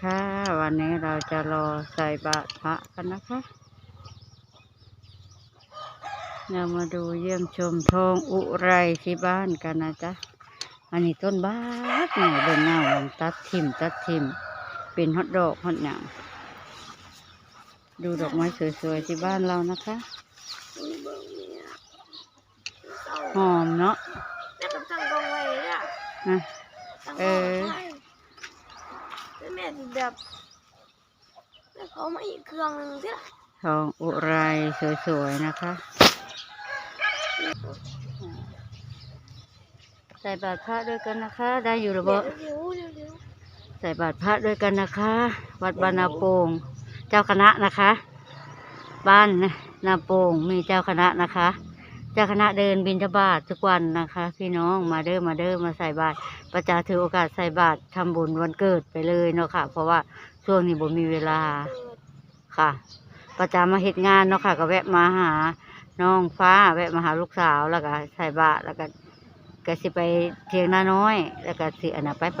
ค่ะ วันนี้เราจะรอใส่บาตรพระกันนะคะเรามาดูเยี่ยมชมทองอุไรที่บ้านกันนะจ๊ะ อันนี้ต้นบ้าสหน่อยเบิ่งเงาลองตัดทิมตัดทิม เป็นฮอตดอกฮอตหยังดูดอกไม้สวยๆที่บ้านเรานะคะหอมเนาะแล้วก็ตั้งกองไว้เลยอะนะตั้งกเอองอไว้ แล้วแม่สิแบบแล้วเขามาอีกเครื่องหนึงสิล่ะทองอุไรสวยๆนะคะ ใส่บาตรพระด้วยกันนะคะ ได้อยู่หรือเปเดี๋ยล่าวเดี๋ยวเดี๋ยวเดี๋ยวใส่บาตรพระด้วยกันนะคะ วัดบานนาโปงเจ้าคณะนะคะ บ้านนาโปงมีเจ้าคณะนะคะเจ้าคณะเดินบิณฑบาตทุกวันนะคะ พี่น้องมาเด้อมาเด้อมาใส่บาตรประจาถือโอกาสใส่บาตรทำบุญวันเกิดไปเลยเนาะค่ะ เพราะว่าช่วงนี้บ่มีเวลาค่ะ ประจามาเฮ็ดงานเนาะค่ะ ก็แวะมาหาน้องฟ้าแวะมาหาลูกสาวแล้วก็ใส่บาตรแล้วก็ก็สิไปเทียงนาน้อย แล้วก็สิอันน่ะไปไป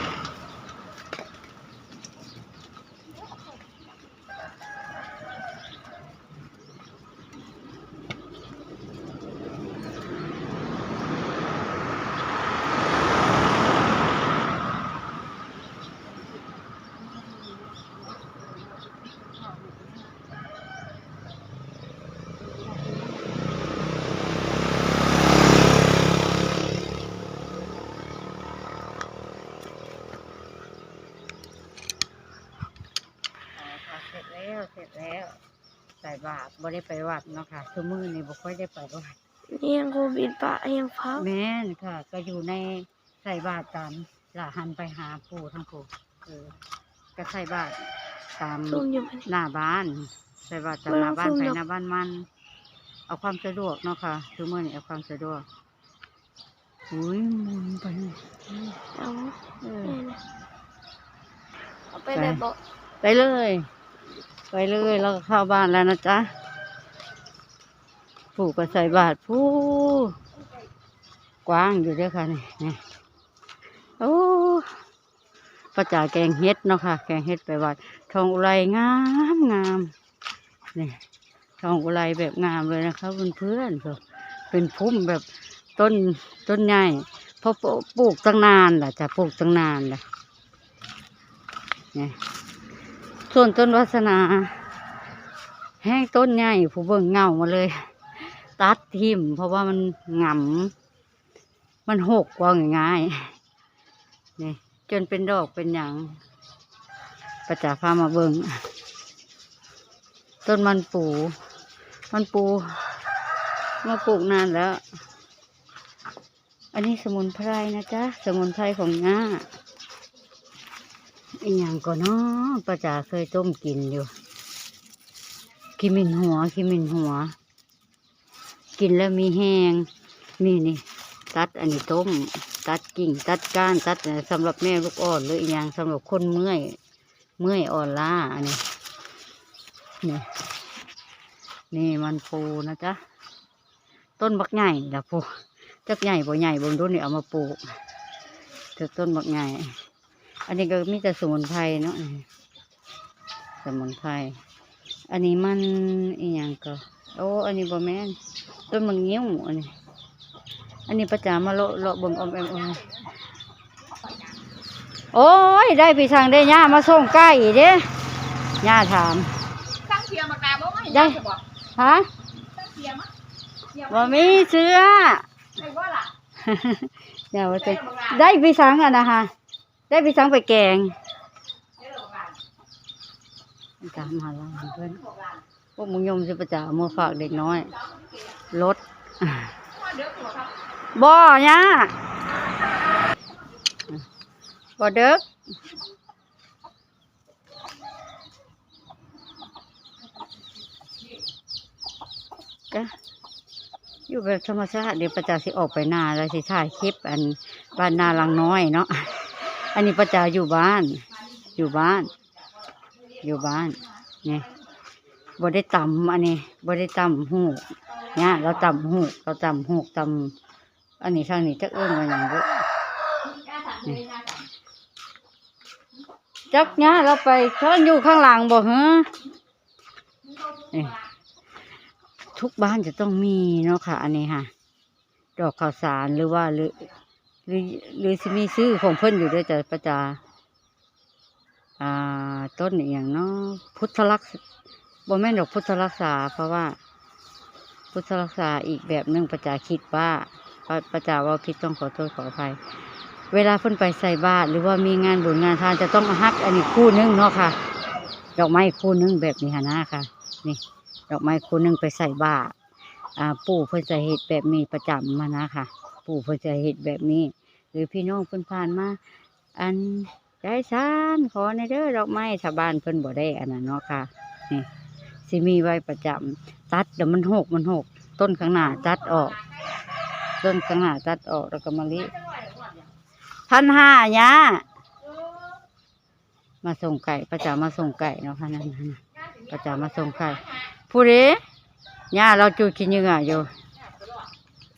แล้วเสร็จแล้วใส่บาตรบ่ได้ไปวัดเนาะค่ะคือมือนี่บ่ค่อยได้ไปวัดนี่ยังโควิดปะยังพักแม่นค่ะ ก็อยู่ในใส่บาตรตามหล่ะหันไปหาปู่ทั้งปู่เออก็ใส่บาตรตามซุ่มอยู่ไปหน้าบ้าน ใส่บาตรตามหน้าบ้านไปหน้าบ้านมัน เอาความสะดวกเนาะค่ะคือมือนี่เอาความสะดวกอุ้ยหมุนไปนี่เอาเออ แม่นะเอาไปเลยบอกไปเลย ไปเลยแล้วก็เข้าบ้านแล้วนะจ๊ะปู่ก็ใส่บาตรผู้กว้างอยู่เด้วยค่ะนี่นี่โอ้ประจ่าแกงเฮ็ดเนาะค่ะ แกงเฮ็ดไปวัดทองอุไรงามงามนี่ทองอุไรแบบงามเลยนะคะเพื่อนๆก็เป็นพุ่มแบบต้นต้นใหญ่เพราะปลูกตั้งนานแหละจะปลูกตั้งนานแหละนี่ ส่วนต้นวัสนา แห้งต้นใหญ่ผู้เบิ่งเงามาเลย ตัดทิ่มเพราะว่ามันหงำมันหกกว่าง่ายๆนี่จนเป็นดอกเป็นอย่างประจาพามาเบิ่งต้นมันปู มันปู มาปลูกนานแล้ว อันนี้สมุนไพรนะจ๊ะ สมุนไพรของง่า อีหยังก็เนาะป้าจ๋าเคยต้มกินอยู่ขิมินหัวขิมินหัว กินแล้วมีแห้งนี่นี่ ตัดอันนี้ต้ม ตัดกิ่ง ตัดก้าน ตัดสำหรับแม่ลูกอ่อนหรืออีหยังสำหรับคนเมื่อย เมื่อยอ่อนล้าอันนี้นี่นี่มันปูนะจ๊ะต้นบักใหญ่ละปูจักใหญ่บ่ใหญ่บนรุ่นนี่เอามาปลูกแต่ต้นบักใหญ่ อันนี้ก็มีแต่สมุนไพรเนาะสมุนไพรอันนี้มันอีหยังก็โอ้อันนี้บ่แม่นต้นมังเงี้ยวอันนี้ อันนี้ประจามาเลาะเลาะเบิ่งออมแอมอมโอ้ยได้พี่ทางได้ย่ามาส่งไก่เด้ย่าถามตั้งเทียมมากราบ่ให้ได้จะบอกฮะตั้งเทียมอะเทียมบ่มีเสื้อได้บ่ล่ะอย่าว่าจะได้พี่สังอะนะฮะ ได้พี่สังไปแกงกามหาเราเพื่อนพวกมึงยมสิประจามือฝากเด็กน้อยรถว่เด้อตัวครับบ่ยบ่เด็กจ้ะอยู่แบบธรรมชาติเดี๋ยวประจาสิออกไปนาแล้วสิถ่ายคลิปอันบ้านนาลังน้อยเนาะ อันนี้ประจาอยู่บ้าน อยู่บ้าน อยู่บ้านเนี่ยบ่ได้ตำอันนี้บ่ได้ตำหูเนี่ยเราตำหูเราตำหูกตำอันนี้ทางนี้จะเอื้อนมาอย่างเยอะจักเนี่ยเราไปช้อนอยู่ข้างหลังบ่ฮะทุกบ้านจะต้องมีเนาะค่ะ อันนี้ค่ะ ดอกข้าวสารหรือว่าหรือ หรือหรือสิมีซื้อของเพิ่นอยู่ด้วยจ้ะประจาอ่าต้นอย่างเนาะพุทธลักษณ์บ่แม่นดอกพุทธรักษา เพราะว่า พุทธรักษาอีกแบบหนึ่งประจาคิดว่าประจาว่าผิดต้องขอโทษขออภัย เวลาเพิ่นไปใส่บาตรหรือว่ามีงานบุญงานทานจะต้องฮักอันนี้คู่หนึงเนาะค่ะ ดอกไม้คู่หนึงแบบนี้หนนะค่ะ นี่ ดอกไม้คู่หนึงไปใส่บาตรอ่าปู่เพิ่นจะเฮ็ดแบบนี้ประจำมานะค่ะ ปู่เพิ่นจะเฮ็ดแบบนี้ หรือพี่น้องเพิ่นผ่านมา อันใจซานขอในเด้อดอกไม้ชาวบ้านเพิ่นบ่ได้อันนั้นเนาะค่ะนี่สิมีไว้ประจำตัดเดี๋ยวมันหกมันหกต้นข้างหน้าตัดออก ต้นข้างหน้าตัดออกแล้วก็มะลิพันห้าย่ามาส่งไก่ประจามาส่งไก่เนาะค่ะนั่นนะประจามาส่งไก่ผู้เด้ย่าเราจูดขี้เหงื่ออยู่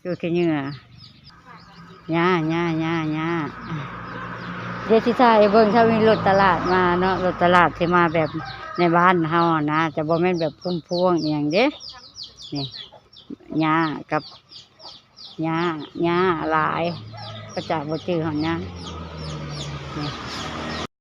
จูดขี้เหงื่อ ย่าย่าย่าย่าเดี๋ยวที่ชายให้เบิ่งถ้ามีรถตลาดมาเนาะรถตลาดที่มาแบบในบ้านเฮาอะนะจะบ่แม่นแบบพุ่มพวงอย่างเด้นี่ย่ากับย่าย่าหลายประจักษ์บ่จื้อหอนหญ้านี่